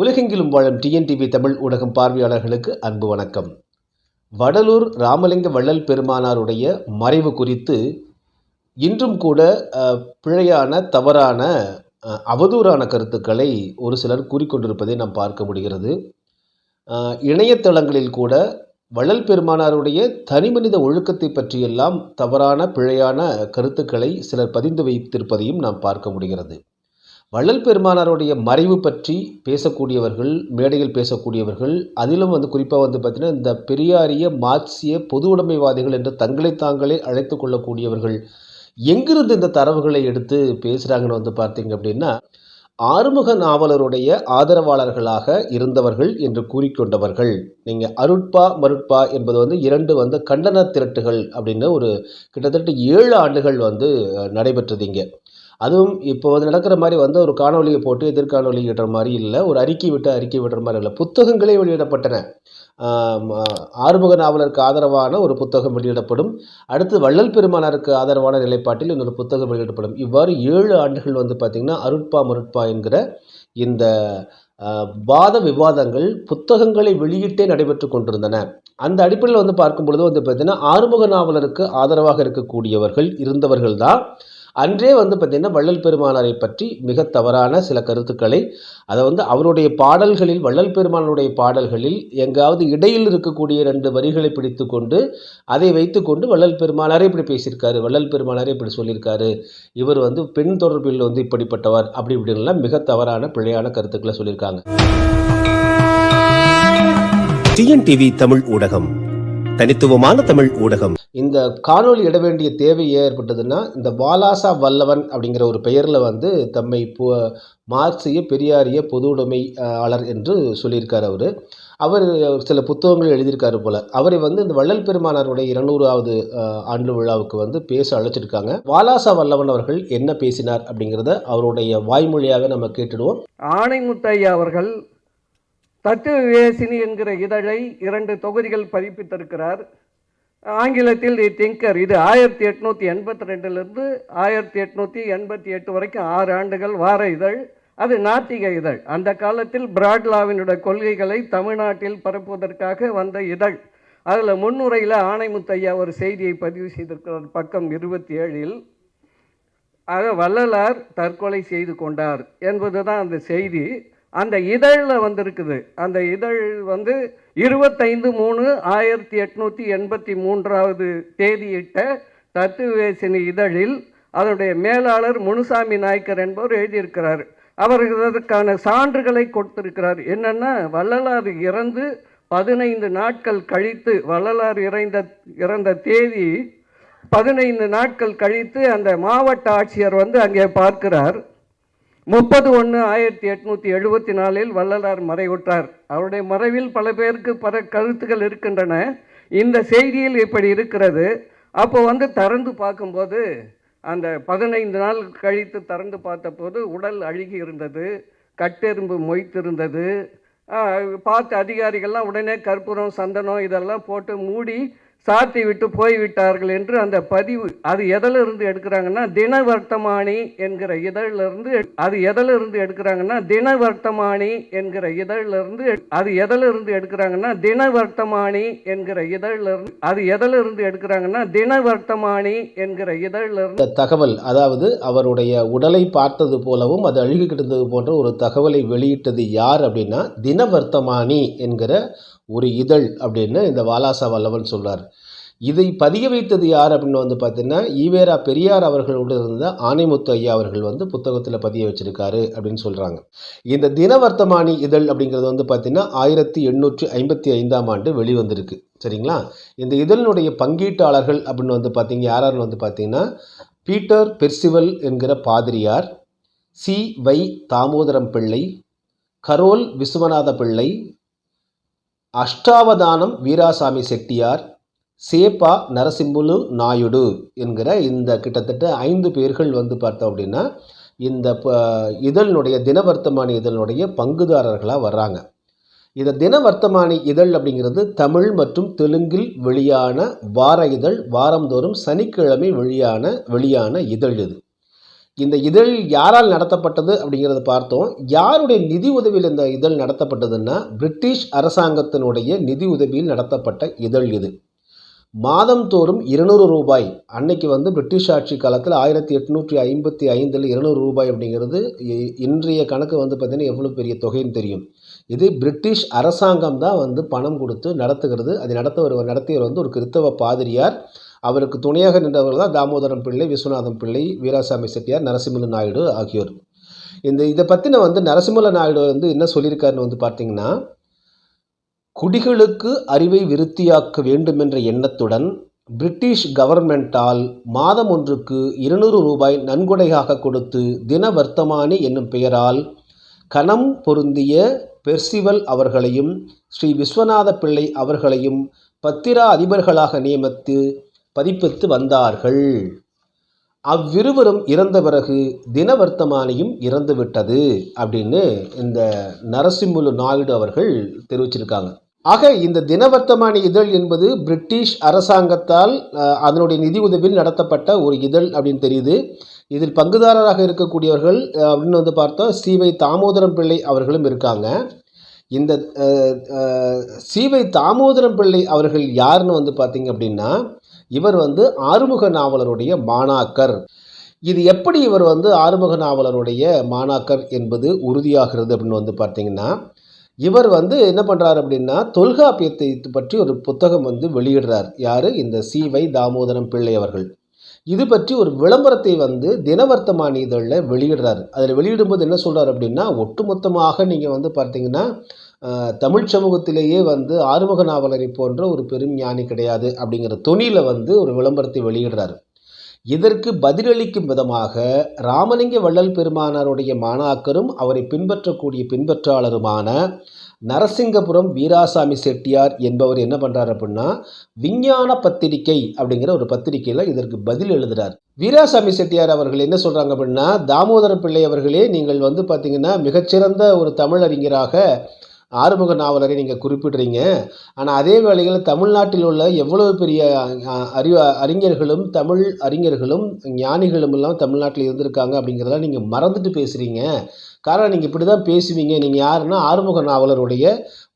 உலகெங்கிலும் வாழும் டிஎன்டிவி தமிழ் ஊடகம் பார்வையாளர்களுக்கு அன்பு வணக்கம். வடலூர் ராமலிங்க வள்ளல் பெருமானாருடைய மறைவு குறித்து இன்றும் கூட பிழையான தவறான அவதூறான கருத்துக்களை ஒரு சிலர் கூறிக்கொண்டிருப்பதை நாம் பார்க்க முடிகிறது. இணையதளங்களில் கூட வள்ளல் பெருமானாருடைய தனிமனித ஒழுக்கத்தை பற்றியெல்லாம் தவறான பிழையான கருத்துக்களை சிலர் பதிந்து வைத்திருப்பதையும் நாம் பார்க்க முடிகிறது. வள்ளல் பெருமானாருடைய மறைவு பற்றி பேசக்கூடியவர்கள் மேடையில் பேசக்கூடியவர்கள் அதிலும் வந்து குறிப்பாக வந்து பார்த்திங்கன்னா இந்த பெரியாரிய மார்க்சிய பொது உடைமைவாதிகள் என்று தங்களை தாங்களே அழைத்து கொள்ளக்கூடியவர்கள் எங்கிருந்து இந்த தரவுகளை எடுத்து பேசுகிறாங்கன்னு வந்து பார்த்தீங்க அப்படின்னா ஆறுமுக நாவலருடைய ஆதரவாளர்களாக இருந்தவர்கள் என்று கூறிக்கொண்டவர்கள். நீங்கள் அருட்பா மருட்பா என்பது வந்து இரண்டு வந்து கண்டன திரட்டுகள் அப்படின்னு ஒரு கிட்டத்தட்ட ஏழு ஆண்டுகள் வந்து நடைபெற்றது இங்கே. அதுவும் இப்போ வந்து நடக்கிற மாதிரி வந்து ஒரு காணொலியை போட்டு எதிர்காணொலி விடுற மாதிரி இல்லை ஒரு அறிக்கை விட்டு அறிக்கை விடுற மாதிரி இல்லை. புத்தகங்களே வெளியிடப்பட்டன. ஆறுமுக நாவலருக்கு ஆதரவான ஒரு புத்தகம் வெளியிடப்படும். அடுத்து வள்ளல் பெருமானாருக்கு ஆதரவான நிலைப்பாட்டில் இன்னொரு புத்தகம் வெளியிடப்படும். இவ்வாறு ஏழு ஆண்டுகள் வந்து பார்த்திங்கன்னா அருட்பா மருட்பா என்கிற இந்த வாத விவாதங்கள் புத்தகங்களை வெளியிட்டே நடைபெற்று கொண்டிருந்தன. அந்த அடிப்படையில் வந்து பார்க்கும் பொழுது வந்து பார்த்திங்கன்னா ஆறுமுக நாவலருக்கு ஆதரவாக இருக்கக்கூடியவர்கள் இருந்தவர்கள் தான் அன்றே வந்து பார்த்திங்கன்னா வள்ளல் பெருமானாரை பற்றி மிக தவறான சில கருத்துக்களை அதை வந்து அவருடைய பாடல்களில் வள்ளல் பெருமானுடைய பாடல்களில் எங்காவது இடையில் இருக்கக்கூடிய ரெண்டு வரிகளை பிடித்து கொண்டு அதை வைத்துக்கொண்டு வள்ளல் பெருமானாரே இப்படி பேசியிருக்காரு வள்ளல் பெருமானாரே இப்படி சொல்லியிருக்காரு இவர் வந்து பெண் தொடர்பில் வந்து இப்படிப்பட்டவர் அப்படி இப்படின்லாம் மிக தவறான பிழையான கருத்துக்களை சொல்லியிருக்காங்க. டிஎன்டிவி தமிழ் ஊடகம். தனித்துவமான தமிழ் ஊடகம். இந்த காணொளி இட வேண்டிய தேவை ஏற்பட்டதுன்னா இந்த வாலாசா வல்லவன் அப்படிங்கிற ஒரு பெயரில் வந்து தம்மை பு மார்க்சிய பெரியாரிய பொது உடைமையாளர் என்று சொல்லியிருக்கார் அவர். அவர் சில புத்தகங்கள் எழுதியிருக்காரு போல. அவரை வந்து இந்த வள்ளல் பெருமானாருடைய இருநூறாவது ஆண்டு விழாவுக்கு வந்து பேச அழைச்சிருக்காங்க. வாலாசா வல்லவன் அவர்கள் என்ன பேசினார் அப்படிங்கிறத அவருடைய வாய்மொழியாக நம்ம கேட்டுடுவோம். ஆணைமுத்தையா அவர்கள் தத்துவ விவேசினி என்கிற இதழை இரண்டு தொகுதிகள் பதிப்பித்திருக்கிறார். ஆங்கிலத்தில் தி திங்கர் இது ஆயிரத்தி எட்நூற்றி எண்பத்தி ரெண்டுலேருந்து ஆயிரத்தி எட்நூற்றி எண்பத்தி எட்டு வரைக்கும் ஆறு ஆண்டுகள் வார இதழ். அது நாத்திக இதழ். அந்த காலத்தில் பிராட்லாவினுடைய கொள்கைகளை தமிழ்நாட்டில் பரப்புவதற்காக வந்த இதழ். அதில் முன்னுரையில் ஆணைமுத்தையா ஒரு செய்தியை பதிவு செய்திருக்கிறார் பக்கம் இருபத்தி ஏழில் ஆக வள்ளலார் தற்கொலை செய்து கொண்டார் என்பது தான் அந்த செய்தி. அந்த இதழில் வந்திருக்குது. அந்த இதழ் வந்து இருபத்தைந்து மூணு ஆயிரத்தி எட்நூற்றி எண்பத்தி மூன்றாவது தேதியிட்ட தத்துவேசினி இதழில் அதனுடைய மேலாளர் முனுசாமி நாயக்கர் என்பவர் எழுதியிருக்கிறார். அவர்கள் அதற்கான சான்றுகளை கொடுத்திருக்கிறார். என்னென்னா வள்ளலார் இறந்து பதினைந்து நாட்கள் கழித்து வள்ளலார் இறந்த இறந்த தேதி பதினைந்து நாட்கள் கழித்து அந்த மாவட்ட ஆட்சியர் வந்து அங்கே பார்க்கிறார். முப்பது ஒன்று ஆயிரத்தி எட்நூற்றி எழுபத்தி நாலில் வள்ளலார் மறைவுற்றார். அவருடைய மறைவில் பல பேருக்கு பல கருத்துக்கள் இருக்கின்றன. இந்த செய்தியில் இப்படி இருக்கிறது. அப்போ வந்து திறந்து பார்க்கும்போது அந்த பதினைந்து நாள் கழித்து திறந்து பார்த்தபோது உடல் அழுகி இருந்தது கட்டெரும்பு மொய்த்திருந்தது. ஆஹ், பார்த்த அதிகாரிகள்லாம் உடனே கற்பூரம் சந்தனம் இதெல்லாம் போட்டு மூடி சாத்தி விட்டு போய்விட்டார்கள் என்று அந்த பதிவு அது எதில் இருந்து எடுக்கிறாங்கன்னா தினவர்த்தமானி என்கிற இதழில் இருந்து அது எதில் இருந்து எடுக்கிறாங்கன்னா தினவர்த்தமானி என்கிற இதழில் இருந்து அது எதில் இருந்து எடுக்கிறாங்கன்னா தினவர்த்தமானி என்கிற இதழில் இருந்து அது எதில் இருந்து எடுக்கிறாங்கன்னா தினவர்த்தமானி என்கிற இதழிலிருந்து தகவல் அதாவது அவருடைய உடலை பார்த்தது போலவும் அது அழுகி கிடந்தது போன்ற ஒரு தகவலை வெளியிட்டது யார் அப்படின்னா தினவர்த்தமானி என்கிற ஒரு இதழ் அப்படின்னு இந்த வாலாசா வல்லவன் சொல்கிறார் இதை பதிய வைத்தது யார் அப்படின்னு வந்து பார்த்தீங்கன்னா ஈவேரா பெரியார் அவர்களோடு இருந்த ஆனைமுத்து ஐயா அவர்கள் வந்து புத்தகத்தில் பதிய வச்சிருக்காரு அப்படின்னு சொல்கிறாங்க இந்த தினவர்த்தமானி இதழ் அப்படிங்கிறது வந்து பார்த்தீங்கன்னா ஆயிரத்தி எண்ணூற்றி ஐம்பத்தி ஐந்தாம் ஆண்டு வெளிவந்திருக்கு. சரிங்களா? இந்த இதழினுடைய பங்கீட்டாளர்கள் அப்படின்னு வந்து பார்த்தீங்க யார் வந்து பார்த்தீங்கன்னா பீட்டர் பெர்சிவல் என்கிற பாதிரியார் சி வை தாமோதரம் பிள்ளை கரோல் விஸ்வநாத பிள்ளை அஷ்டாவதானம் வீராசாமி செட்டியார் சேப்பா நரசிம்முலு நாயுடு என்கிற இந்த கிட்டத்தட்ட ஐந்து பேர்கள் வந்து பார்த்தோம் அப்படின்னா இந்த ப இதழினுடைய தினவர்த்தமானி இதழினுடைய பங்குதாரர்களாக வர்றாங்க. இந்த தினவர்த்தமானி இதழ் அப்படிங்கிறது தமிழ் மற்றும் தெலுங்கில் வெளியான வார இதழ் வாரந்தோறும் சனிக்கிழமை வெளியான வெளியான இதழ் இது. இந்த இதழ் யாரால் நடத்தப்பட்டது அப்படிங்கிறத பார்த்தோம். யாருடைய நிதி உதவியில் இந்த இதழ் நடத்தப்பட்டதுன்னா பிரிட்டிஷ் அரசாங்கத்தினுடைய நிதி உதவியில் நடத்தப்பட்ட இதழ் இது. மாதந்தோறும் இருநூறு ரூபாய் அன்னைக்கு வந்து பிரிட்டிஷ் ஆட்சி காலத்தில் ஆயிரத்தி எட்நூற்றி ஐம்பத்தி ஐந்தில் இருநூறு ரூபாய் அப்படிங்கிறது இ- இன்றைய கணக்கு வந்து பார்த்திங்கன்னா எவ்வளோ பெரிய தொகைன்னு தெரியும். இது பிரிட்டிஷ் அரசாங்கம் தான் வந்து பணம் கொடுத்து நடத்துகிறது. அதை நடத்துவர் நடத்தியவர் வந்து ஒரு கிறித்தவ பாதிரியார். அவருக்கு துணையாக நின்றவர்கள் தான் தாமோதரம் பிள்ளை விஸ்வநாதம் பிள்ளை வீராசாமி செட்டியார் நரசிம்மல நாயுடு ஆகியோர். இந்த இதை பற்றின வந்து நரசிம்மல நாயுடு வந்து என்ன சொல்லியிருக்காருன்னு வந்து பார்த்தீங்கன்னா குடிகளுக்கு அறிவை விருத்தியாக்க வேண்டுமென்ற எண்ணத்துடன் பிரிட்டிஷ் கவர்மெண்டால் மாதம் ஒன்றுக்கு இருநூறு ரூபாய் நன்கொடையாக கொடுத்து தின வர்த்தமானி என்னும் பெயரால் கணம் பொருந்திய பெர்சிவல் அவர்களையும் ஸ்ரீ விஸ்வநாத பிள்ளை அவர்களையும் பத்திரா அதிபர்களாக நியமித்து பதிப்பித்து வந்தார்கள். அவ்விருவரும் இறந்த பிறகு தினவர்த்தமானியும் இறந்துவிட்டது அப்படின்னு இந்த நரசிம்முலு நாயுடு அவர்கள் தெரிவிச்சிருக்காங்க. ஆக இந்த தினவர்த்தமானி இதழ் என்பது பிரிட்டிஷ் அரசாங்கத்தால் அதனுடைய நிதி உதவியில் நடத்தப்பட்ட ஒரு இதழ் அப்படின்னு தெரியுது. இதில் பங்குதாரராக இருக்கக்கூடியவர்கள் அப்படின்னு வந்து பார்த்தா சிவை தாமோதரம் பிள்ளை அவர்களும் இருக்காங்க. இந்த சிவை தாமோதரம் பிள்ளை அவர்கள் யாருன்னு வந்து பார்த்தீங்க அப்படின்னா இவர் வந்து ஆறுமுக நாவலருடைய மாணாக்கர். இது எப்படி இவர் வந்து ஆறுமுக நாவலருடைய மாணாக்கர் என்பது உறுதியாகிறது அப்படின்னு வந்து பார்த்தீங்கன்னா இவர் வந்து என்ன பண்ணுறாரு அப்படின்னா தொல்காப்பியத்தை பற்றி ஒரு புத்தகம் வந்து வெளியிடுறார். யார்? இந்த சீவை தாமோதரம் பிள்ளை அவர்கள். இது பற்றி ஒரு விளம்பரத்தை வந்து தினவர்த்தமானி இதழில் வெளியிடுறாரு. அதில் வெளியிடும்போது என்ன சொல்கிறார் அப்படின்னா ஒட்டுமொத்தமாக நீங்கள் வந்து பார்த்தீங்கன்னா தமிழ் சமூகத்திலேயே வந்து ஆறுமுக நாவலரை போன்ற ஒரு பெரும் ஞானி கிடையாது அப்படிங்கிற தொனியில் வந்து ஒரு விளம்பரத்தை வெளியிடுறாரு. இதற்கு பதிலளிக்கும் விதமாக ராமலிங்க வள்ளல் பெருமானாருடைய மாணாக்கரும் அவரை பின்பற்றக்கூடிய பின்பற்றாளருமான நரசிங்கபுரம் வீராசாமி செட்டியார் என்பவர் என்ன பண்ணுறார் அப்படின்னா விஞ்ஞான பத்திரிகை அப்படிங்கிற ஒரு பத்திரிகையில் இதற்கு பதில் எழுதுகிறார் வீராசாமி செட்டியார் அவர்கள் என்ன சொல்கிறாங்க அப்படின்னா தாமோதர பிள்ளை அவர்களே நீங்கள் வந்து பார்த்தீங்கன்னா மிகச்சிறந்த ஒரு தமிழறிஞராக ஆறுமுக நாவலரை நீங்கள் குறிப்பிடுறீங்க. ஆனால் அதே வேளையில் தமிழ்நாட்டில் உள்ள எவ்வளவு பெரிய அஹ், அறிவு அறிஞர்களும் தமிழ் அறிஞர்களும் ஞானிகளும் எல்லாம் தமிழ்நாட்டில் இருந்திருக்காங்க அப்படிங்கிறதெல்லாம் நீங்கள் மறந்துட்டு பேசுகிறீங்க காரணம் நீங்கள் இப்படி தான் பேசுவீங்க. நீங்கள் யாருன்னா ஆறுமுக நாவலருடைய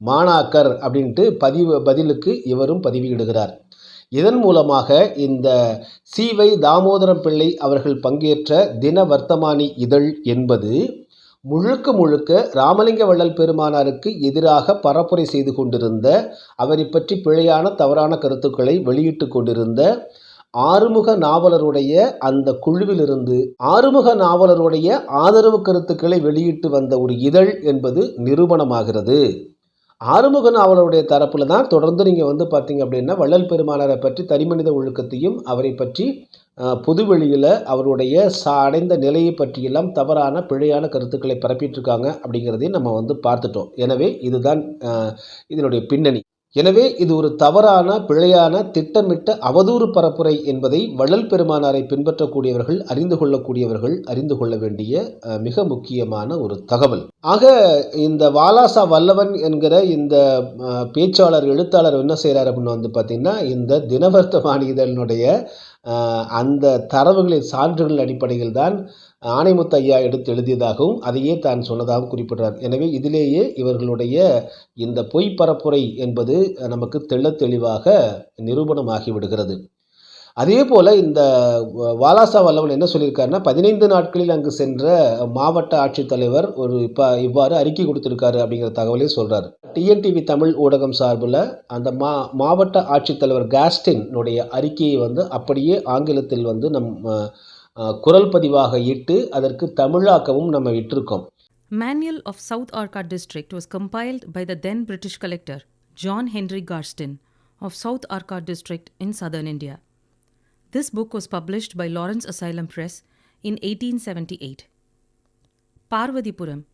மாணாக்கர் அப்படின்ட்டு பதிவு பதிலுக்கு இவரும் பதிவிடுகிறார். இதன் மூலமாக இந்த சீவை தாமோதரம் பிள்ளை அவர்கள் பங்கேற்ற தின வர்த்தமானி இதழ் என்பது முழுக்க முழுக்க ராமலிங்க வள்ளல் பெருமானாருக்கு எதிராக பரப்புரை செய்து கொண்டிருந்த அவரை பற்றி பிழையான தவறான கருத்துக்களை வெளியிட்டு கொண்டிருந்த ஆறுமுக நாவலருடைய அந்த குழுவிலிருந்து ஆறுமுக நாவலருடைய ஆதரவு கருத்துக்களை வெளியிட்டு வந்த ஒரு இதழ் என்பது நிரூபணமாகிறது. ஆறுமுக நாவலருடைய தரப்பில் தான் தொடர்ந்து நீங்கள் வந்து பார்த்தீங்க அப்படின்னா வள்ளல் பெருமானாரை பற்றி தனிமனித ஒழுக்கத்தையும் அவரை பற்றி பொதுவெளியில் அவருடைய சா அடைந்த நிலையை பற்றியெல்லாம் தவறான பிழையான கருத்துக்களை பரப்பிட்டிருக்காங்க அப்படிங்கிறதையும் நம்ம வந்து பார்த்துட்டோம். எனவே இதுதான் இதனுடைய பின்னணி. எனவே இது ஒரு தவறான பிழையான திட்டமிட்ட அவதூறு பரப்புரை என்பதை வள்ளல் பெருமானாரை பின்பற்றக்கூடியவர்கள் அறிந்து கொள்ளக்கூடியவர்கள் அறிந்து கொள்ள வேண்டிய மிக முக்கியமான ஒரு தகவல். ஆக இந்த வாலாசா வல்லவன் என்கிற இந்த பேச்சாளர் எழுத்தாளர் என்ன செய்கிறார் அப்படின்னு வந்து பார்த்திங்கன்னா இந்த தினவர்த்தமானி இதழினுடைய அந்த தரவுகளின் சான்றுகள் அடிப்படையில் தான் ஆணைமுத்து ஐயா எடுத்து எழுதியதாகவும் அதையே தான் சொன்னதாகவும் குறிப்பிடுறார். எனவே இதிலேயே இவர்களுடைய இந்த பொய் பரப்புரை என்பது நமக்கு தெள்ள தெளிவாக நிரூபணமாகிவிடுகிறது அதே போல் இந்த வ- வாலாசா வல்லவன் என்ன சொல்லியிருக்காருன்னா பதினைந்து நாட்களில் அங்கு சென்ற மாவட்ட ஆட்சித்தலைவர் ஒரு இப்போ இவ்வாறு அறிக்கை கொடுத்துருக்காரு அப்படிங்கிற தகவலையும் சொல்கிறார் டிஎன்டிவி தமிழ் ஊடகம் சார்பில் அந்த மா மாவட்ட ஆட்சித்தலைவர் காஸ்டினுடைய அறிக்கையை வந்து அப்படியே ஆங்கிலத்தில் வந்து நம் குரல் பதிவாக இட்டு அதற்கு தமிழாக்கவும் நம்ம இட்டிருக்கோம் Manual of South Arcot District was compiled by the then British collector John Henry Garstin of South Arcot District in southern India. This book was published by Lawrence Asylum Press in 1878. Parvatipuram,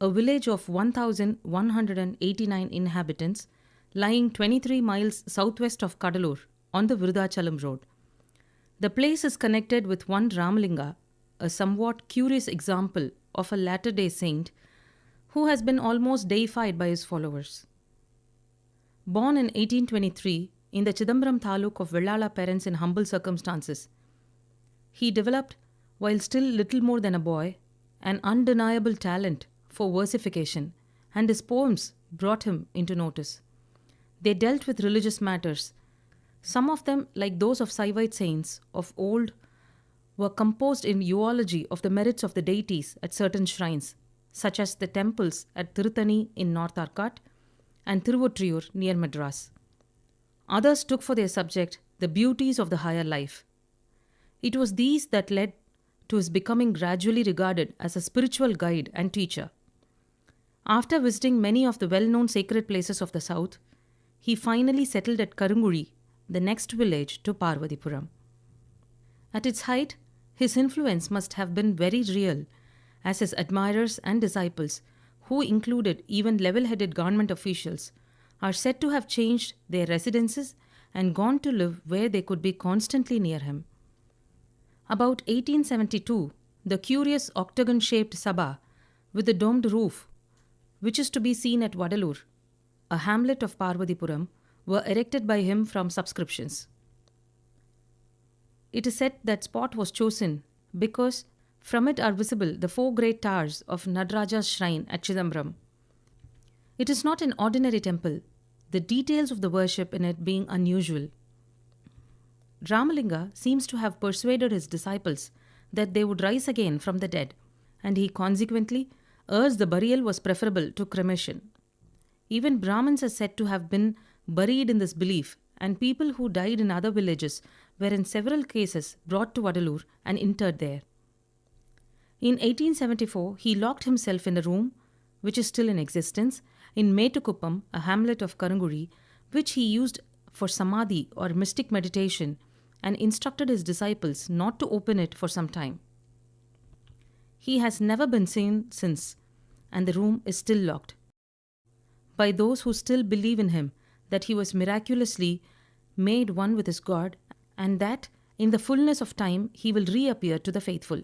a village of 1,189 inhabitants lying 23 miles southwest of Kadalur on the Virudachalam road. The place is connected with one Ramalinga, a somewhat curious example of a latter day saint who has been almost deified by his followers. Born in 1823 in the Chidambaram Taluk of Vellala parents in humble circumstances, he developed while still little more than a boy, an undeniable talent for versification, and his poems brought him into notice. They dealt with religious matters. Some of them, like those of Saivite saints of old, were composed in eulogy of the merits of the deities at certain shrines, such as the temples at Tirutani in North Arcot and Tiruvotriyur near Madras. Others took for their subject the beauties of the higher life. It was these that led to his becoming gradually regarded as a spiritual guide and teacher. After visiting many of the well known sacred places of the south, he finally settled at Karunguri, the next village to Parvatipuram. At its height, his influence must have been very real, as his admirers and disciples, who included even level headed government officials, are said to have changed their residences and gone to live where they could be constantly near him. About 1872, the curious octagon shaped Sabha with a domed roof, which is to be seen at Vadalur, a hamlet of Parvatipuram, were erected by him from subscriptions. It is said that spot was chosen because from it are visible the four great towers of Nadraja's shrine at Chidambaram. It is not an ordinary temple, the details of the worship in it being unusual. Ramalinga seems to have persuaded his disciples that they would rise again from the dead, and he consequently urged the burial was preferable to cremation. Even Brahmins are said to have been buried in this belief, and people who died in other villages were in several cases brought to Vadalur and interred there. In 1874, he locked himself in a room, which is still in existence, in Metukuppam, a hamlet of Karanguri, which he used for samadhi or mystic meditation, and instructed his disciples not to open it for some time. He has never been seen since, and the room is still locked. By those who still believe in him, that he was miraculously made one with his God, and that in the fullness of time he will reappear to the faithful.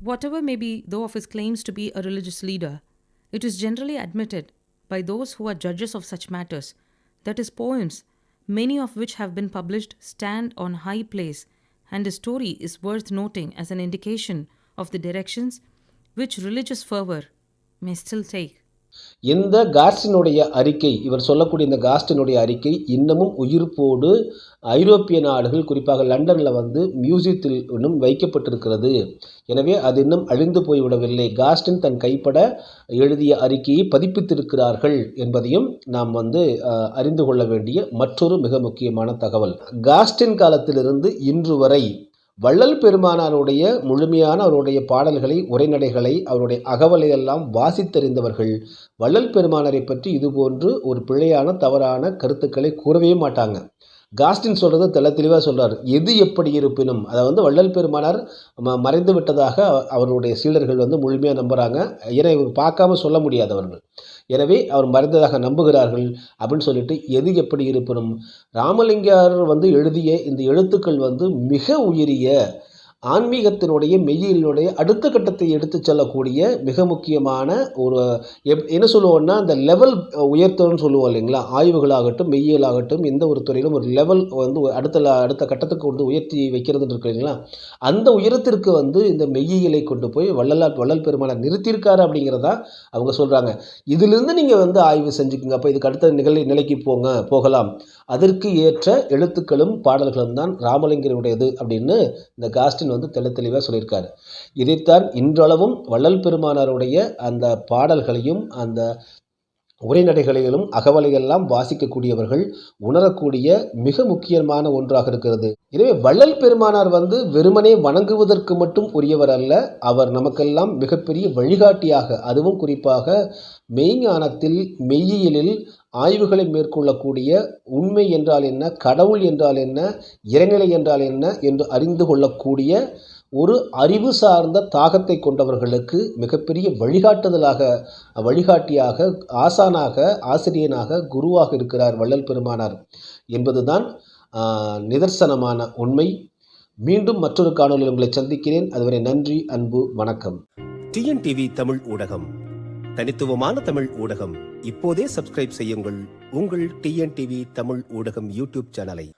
Whatever may be though of his claims to be a religious leader, it is generally admitted by those who are judges of such matters that his poems, many of which have been published, stand on high place, and his story is worth noting as an indication of the directions which religious fervor may still take. இந்த காஸ்டினுடைய அறிக்கை இவர் சொல்லக்கூடிய இந்த காஸ்டினுடைய அறிக்கை இன்னமும் உயிர்ப்போடு ஐரோப்பிய நாடுகள் குறிப்பாக லண்டனில் வந்து மியூசியத்தில் இன்னும் வைக்கப்பட்டிருக்கிறது. எனவே அது இன்னும் அழிந்து போய்விடவில்லை. காஸ்டின் தன் கைப்பட எழுதிய அறிக்கையை பதிப்பித்திருக்கிறார்கள் என்பதையும் நாம் வந்து அறிந்து கொள்ள வேண்டிய மற்றொரு மிக முக்கியமான தகவல். காஸ்டின் காலத்திலிருந்து இன்று வரை வள்ளல் பெருமானாருடைய முழுமையான அவருடைய பாடல்களை உரைநடைகளை அவருடைய அகவலை எல்லாம் வாசித்தறிந்தவர்கள் வள்ளல் பெருமானரை பற்றி இதுபோன்று ஒரு பிழையான தவறான கருத்துக்களை கூறவே மாட்டாங்க. காஸ்டின் சொல்கிறது தெள்ள தெளிவாக சொல்கிறார் எது எப்படி இருப்பினும் அதை வந்து வள்ளல் பெருமானார் மறைந்து விட்டதாக அவருடைய சீடர்கள் வந்து முழுமையாக நம்புகிறாங்க ஏன்னா இவர் பார்க்காம சொல்ல முடியாது அவர்கள். எனவே அவர் மறைந்ததாக நம்புகிறார்கள் அப்படின்னு சொல்லிட்டு எது எப்படி இருப்பினும். ராமலிங்கார் வந்து எழுதிய இந்த எழுத்துக்கள் வந்து மிக உயரிய ஆன்மீகத்தினுடைய மெய்யினுடைய அடுத்த கட்டத்தை எடுத்து செல்லக்கூடிய மிக முக்கியமான ஒரு எப் என்ன சொல்லுவோம்னா அந்த லெவல் உயர்த்தணும்னு சொல்லுவோம் இல்லைங்களா? ஆய்வுகளாகட்டும் மெய்யியலாகட்டும் எந்த ஒரு துறையிலும் ஒரு லெவல் வந்து அடுத்த அடுத்த கட்டத்துக்கு வந்து உயர்த்தி வைக்கிறதுன்னு இருக்கு இல்லைங்களா? அந்த உயரத்திற்கு வந்து இந்த மெய்யியலை கொண்டு போய் வள்ளலா வள்ளல் பெருமானை நிறுத்தியிருக்காரு அப்படிங்கிறதா அவங்க சொல்கிறாங்க இதிலிருந்து நீங்கள் வந்து ஆய்வு செஞ்சுக்கோங்க. அப்போ இதுக்கு அடுத்த நிகழ் நிலைக்கு போங்க போகலாம். அதற்கு ஏற்ற எழுத்துக்களும் பாடல்களும் தான் ராமலிங்கருடையது அப்படின்னு இந்த காஸ்டின் வந்து தெள்ள தெளிவாக சொல்லியிருக்காரு. இதைத்தான் இன்றளவும் வள்ளல் பெருமானாருடைய அந்த பாடல்களையும் அந்த உரைநடைகளையும் அகவலையெல்லாம் வாசிக்கக்கூடியவர்கள் உணரக்கூடிய மிக முக்கியமான ஒன்றாக இருக்கிறது. எனவே வள்ளல் பெருமானார் வந்து வெறுமனே வணங்குவதற்கு மட்டும் உரியவர் அல்ல அவர் நமக்கெல்லாம் மிகப்பெரிய வழிகாட்டியாக அதுவும் குறிப்பாக மெய்ஞானத்தில் மெய்யியலில் ஆய்வுகளை மேற்கொள்ளக்கூடிய உண்மை என்றால் என்ன கடவுள் என்றால் என்ன இறைநிலை என்றால் என்ன என்று அறிந்து கொள்ளக்கூடிய ஒரு அறிவு சார்ந்த தாகத்தை கொண்டவர்களுக்கு மிகப்பெரிய வழிகாட்டுதலாக வழிகாட்டியாக ஆசானாக ஆசிரியனாக குருவாக இருக்கிறார் வள்ளல் பெருமானார் என்பதுதான் நிதர்சனமான உண்மை. மீண்டும் மற்றொரு காணொலியில் உங்களை சந்திக்கிறேன். அதுவரை நன்றி அன்பு வணக்கம். டிஎன்டிவி தமிழ் ஊடகம் தனித்துவமான தமிழ் ஊடகம். இப்போதே சப்ஸ்கிரைப் செய்யுங்கள். உங்கள் டிஎன்டிவி தமிழ் ஊடகம் யூடியூப் சேனலை.